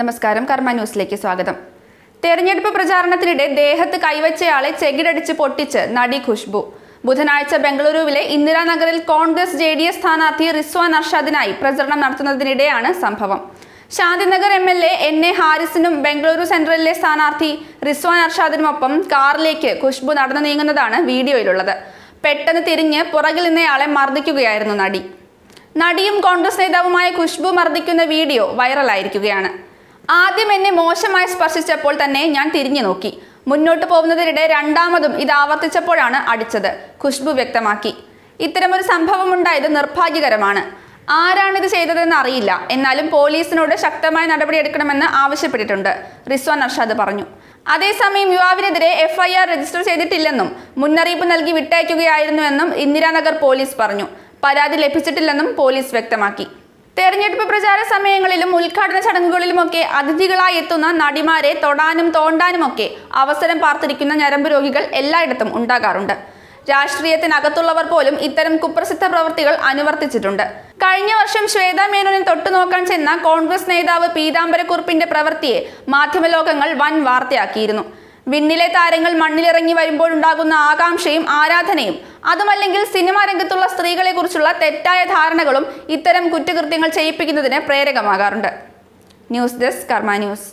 നമസ്കാരം കർമ്മ ന്യൂസിലേക്ക് സ്വാഗതം. തെരഞ്ഞെടുപ്പ് പ്രചാരണത്തിനിടെ ദേഹത്ത് കൈവച്ചയാളെ ചെകിടടിച്ച് പൊട്ടിച്ച് നടി ഖുഷ്ബു ബുധനാഴ്ച ബംഗളൂരുവിലെ ഇന്ദിരാനഗറിൽ കോൺഗ്രസ് ജെ ഡി എസ് സ്ഥാനാർത്ഥി റിസ്വാൻ അർഷാദിനായി പ്രചരണം നടത്തുന്നതിനിടെയാണ് സംഭവം. Shantinagar M L A N A ഹാരിസിനും Bengaluru സെൻട്രലിലെ സ്ഥാനാർത്ഥി റിസ്വാൻ അർഷാദിനുമൊപ്പം കാറിലേക്ക് ഖുഷ്ബു നടന്നു നീങ്ങുന്നതാണ് വീഡിയോയിലുള്ളത്. പെട്ടെന്ന് തിരിഞ്ഞ് പുറകിൽ നിന്നയാളെ മർദ്ദിക്കുകയായിരുന്നു നടി. നടിയും കോൺഗ്രസ് നേതാവുമായ ഖുഷ്ബു മർദ്ദിക്കുന്ന വീഡിയോ വൈറലായിരിക്കുകയാണ്. ആദ്യം എന്നെ മോശമായി സ്പർശിച്ചപ്പോൾ തന്നെ ഞാൻ തിരിഞ്ഞു നോക്കി. മുന്നോട്ട് പോകുന്നതിനിടെ രണ്ടാമതും ഇത് ആവർത്തിച്ചപ്പോഴാണ് അടിച്ചത്. ഖുഷ്ബു വ്യക്തമാക്കി. ഇത്തരമൊരു സംഭവം ഉണ്ടായത് നിർഭാഗ്യകരമാണ്. ഇത് ചെയ്തതെന്ന് അറിയില്ല. എന്നാലും പോലീസിനോട് ശക്തമായ നടപടിയെടുക്കണമെന്ന് ആവശ്യപ്പെട്ടിട്ടുണ്ട് റിസ്വാൻ അർഷാദ് പറഞ്ഞു. അതേസമയം യുവാവിനെതിരെ എഫ്ഐആർ രജിസ്റ്റർ ചെയ്തിട്ടില്ലെന്നും മുന്നറിയിപ്പ് നൽകി വിട്ടയക്കുകയായിരുന്നുവെന്നും ഇന്ദിരാനഗർ പോലീസ് പറഞ്ഞു. പരാതി ലഭിച്ചിട്ടില്ലെന്നും പോലീസ് വ്യക്തമാക്കി. തെരഞ്ഞെടുപ്പ് പ്രചാര സമയങ്ങളിലും ഉദ്ഘാടന ചടങ്ങുകളിലുമൊക്കെ അതിഥികളായി എത്തുന്ന നടിമാരെ തൊടാനും തോണ്ടാനുമൊക്കെ അവസരം പാർത്തിരിക്കുന്ന ഞരമ്പ് രോഗികൾ എല്ലായിടത്തും ഉണ്ടാകാറുണ്ട്. രാഷ്ട്രീയത്തിനകത്തുള്ളവർ പോലും ഇത്തരം കുപ്രസിദ്ധ പ്രവൃത്തികൾ അനുവർത്തിച്ചിട്ടുണ്ട്. കഴിഞ്ഞ വർഷം ശ്വേതാ മേനോനെ തൊട്ടുനോക്കാൻ ചെന്ന കോൺഗ്രസ് നേതാവ് പീതാംബരക്കുറുപ്പിന്റെ പ്രവൃത്തിയെ മാധ്യമലോകങ്ങൾ വൻ വാർത്തയാക്കിയിരുന്നു വിണ്ണിലെ താരങ്ങൾ മണ്ണിലിറങ്ങി വരുമ്പോഴുണ്ടാകുന്ന ആകാംക്ഷയും ആരാധനയും. അതുമല്ലെങ്കിൽ സിനിമാ രംഗത്തുള്ള സ്ത്രീകളെ കുറിച്ചുള്ള തെറ്റായ ധാരണകളും ഇത്തരം കുറ്റകൃത്യങ്ങൾ ചെയ്യിപ്പിക്കുന്നതിന് പ്രേരകമാകാറുണ്ട്. News desk Karma news.